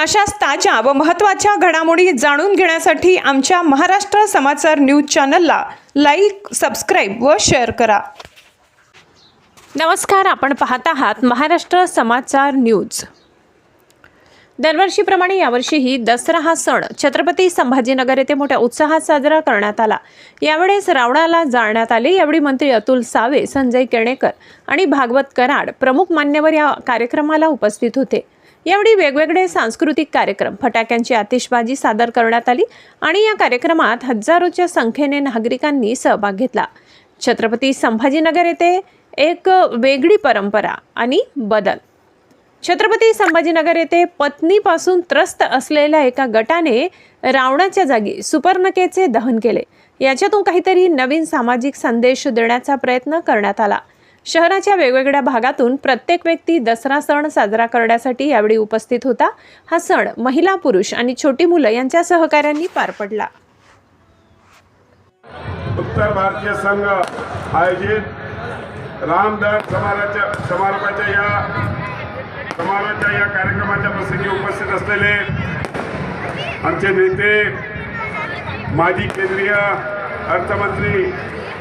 अशाच ताज्या व महत्त्वाच्या घडामोडी जाणून घेण्यासाठी आमच्या महाराष्ट्र समाचार न्यूज चॅनलला लाईक सबस्क्राईब व शेअर करा. नमस्कार आपण पाहत आहात महाराष्ट्र समाचार न्यूज. दरवर्षीप्रमाणे यावर्षीही दसरा हा सण छत्रपती संभाजीनगर येथे मोठ्या उत्साहात साजरा करण्यात आला. यावेळेस रावणाला जाळण्यात आले यावेळी मंत्री अतुल सावे संजय केणेकर आणि भागवत कराड प्रमुख मान्यवर या कार्यक्रमाला उपस्थित होते. यावेळी वेगवेगळे सांस्कृतिक कार्यक्रम फटाक्यांची आतिषबाजी सादर करण्यात आली आणि या कार्यक्रमात हजारोच्या संख्येने नागरिकांनी सहभाग घेतला. छत्रपती संभाजीनगर येथे एक वेगळी परंपरा आणि बदल. छत्रपती संभाजीनगर येथे पत्नीपासून त्रस्त असलेल्या एका गटाने रावणाच्या जागी सुपर्णकेचे दहन केले. याच्यातून काहीतरी नवीन सामाजिक संदेश देण्याचा प्रयत्न करण्यात आला. शहराच्या वेगवेगळ्या भागातून प्रत्येक व्यक्ती दसरा सण साजरा करण्यासाठी यावेळी उपस्थित होता. हा सण महिला पुरुष आणि छोटी मुलं यांच्या सहकार्यांनी पार पडला. उत्तर भारतीय संघ आयोजित रामदास समाराच्या समारोपाच्या या समारोहाच्या या कार्यक्रमाच्या प्रसंगी उपस्थित असलेले आमचे नेते माजी केंद्रीय अर्थमंत्री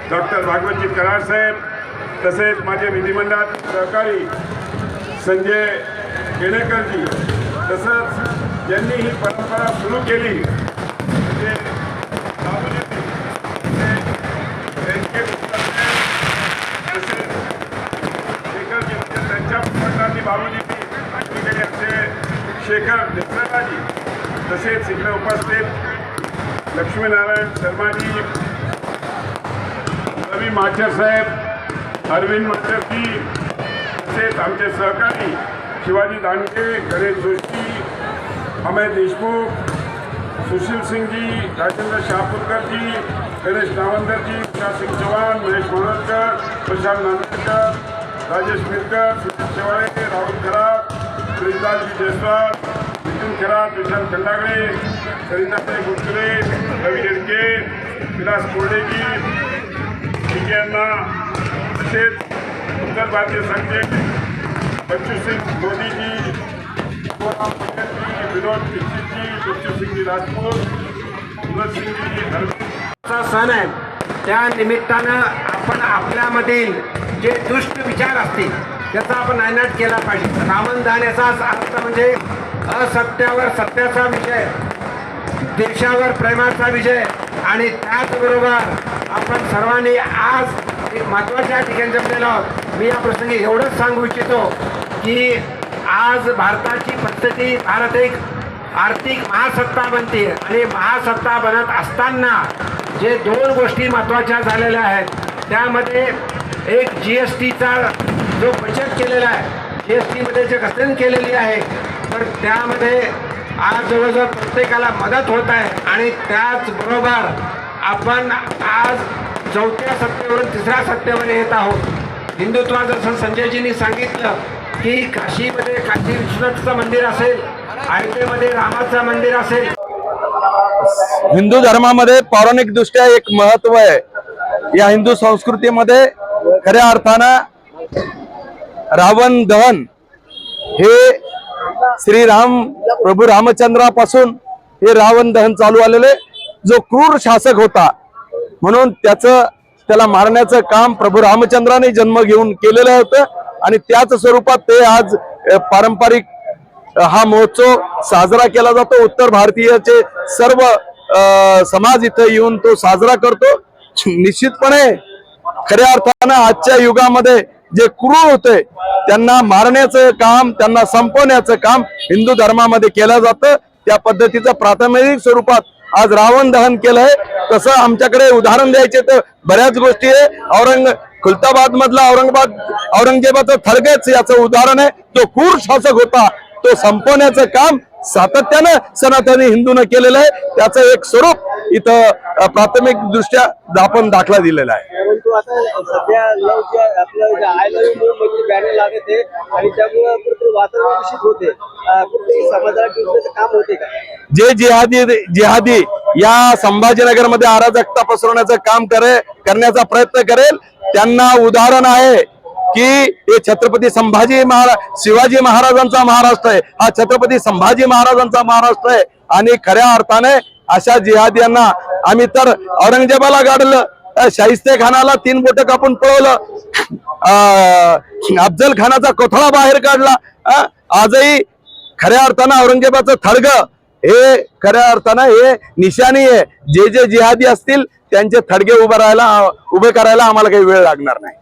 डॉक्टर भागवतजी कराड साहेब तसेच माझे विधिमंडळात सहकारी संजय केणेकरजी तसंच ज्यांनी ही परंपरा सुरू केली म्हणजे त्यांचे तसेच शेखरजी त्यांच्या पुस्तकातली बाबूजी तिकडे आमचे शेखर देसराजी तसेच इकडे उपस्थित लक्ष्मीनारायण शर्माजी रवी माचर साहेब अरविंद माचरजी तसेच आमचे सहकारी शिवाजी दांडगे गणेश जोशी अमय देशमुख सुशील सिंगजी राजेंद्र शहापूरकरजी गणेश नावंदरजी विशाल सिंग चव्हाण महेश मनोरकर प्रशांत नांदेडकर राजेश मिरकर सुनील शेवाळे राहुल खराब प्रिंदाजी जयस्वाल नितीन खराब विशाल खंडागळे सरिताताई गुटकुले रवी रेडके विलास कोरडेजी ठीक यांना तसेच उत्तर भारतीय संघे बच्चू सिंग मोदीजी गोराम जी विनोद दीक्षितजी बच्चू सिंगजी राजपूत सुरज सिंगजी अरविंद सण आहे त्या निमित्तानं आपण आपल्यामधील जे दुष्ट विचार असतील त्याचा आपण नायनाट केला पाहिजे. रावणदान याचा अर्थ म्हणजे असत्यावर सत्याचा विजय देशावर प्रेमाचा विजय आणि त्याचबरोबर आपण सर्वांनी आज महत्त्वाच्या ठिकाणी जमलेलो आहोत. मी या प्रसंगी एवढंच सांगू इच्छितो की आज भारताची पद्धती भारत एक आर्थिक महासत्ता बनते आणि महासत्ता बनत असताना जे दोन गोष्टी महत्त्वाच्या झालेल्या आहेत त्यामध्ये एक जी एस टीचा जो बचत केलेला आहे जी एस टीमध्ये जे घसरण केलेली आहे तर त्यामध्ये आज जवळजवळ प्रत्येकाला मदत होत आहे. आणि त्याचबरोबर आपण आज चौथ्या सत्तेवरून तिसऱ्या सत्तेवर येत आहोत. हिंदुत्वा जसं संजयजींनी सांगितलं की काशीमध्ये काशी विश्वनाथचं मंदिर असेल अयोध्येमध्ये रामाचं मंदिर असेल. हिंदू धर्मामध्ये पौराणिक दृष्ट्या एक महत्त्व आहे. या हिंदू संस्कृतीमध्ये खऱ्या अर्थानं रावण दहन हे श्रीराम प्रभू रामचंद्रापासून हे रावण दहन चालू आलेले जो क्रूर शासक होता म्हणून त्याचं त्याला मारण्याचं काम प्रभू रामचंद्राने जन्म घेऊन केलेलं होतं. आणि त्याच स्वरूपात ते आज पारंपरिक हा महोत्सव साजरा केला जातो. उत्तर भारतीयचे सर्व समाज इथं येऊन तो साजरा करतो. निश्चितपणे खऱ्या अर्थानं आजच्या युगामध्ये जे क्रूर होते त्यांना मारण्याचं काम त्यांना संपवण्याचं काम हिंदू धर्मामध्ये केलं जातं. त्या पद्धतीचं प्राथमिक स्वरूपात आज रावण दहन केलंय. तसं आमच्याकडे उदाहरण द्यायचे तर बऱ्याच गोष्टी आहे. औरंग खुलताबाद मधला औरंगाबाद औरंगजेबाचं थडगेच याचं उदाहरण आहे. तो क्रूर शासक होता तो संपवण्याचं काम सातत्यानं सनातनी हिंदूनं केलेलं आहे. त्याचं एक स्वरूप इथं प्राथमिक दृष्ट्या आपण दाखला दिलेला आहे. आणि वातावरण दूषित होते. समाजाला काम होते का? जे जिहादी जिहादी या संभाजीनगरमध्ये अराजकता पसरवण्याचं काम करे करण्याचा प्रयत्न करेल. त्यांना उदाहरण आहे की हे छत्रपती संभाजी महाराज शिवाजी महाराजांचा महाराष्ट्र आहे. हा छत्रपती संभाजी महाराजांचा महाराष्ट्र आहे. आणि खऱ्या अर्थाने अशा जिहादियांना आम्ही तर औरंगजेबाला गाडलं शाहिस्ते खानाला तीन बोट कापून पळवलं अफजल खानाचा कोथळा बाहेर काढला आजही खऱ्या अर्थानं औरंगजेबाचं थडगं हे खऱ्या अर्थानं हे निशाणी आहे. जे जे जिहादी असतील त्यांचे थडगे उभं राहायला उभे करायला आम्हाला काही वेळ लागणार नाही.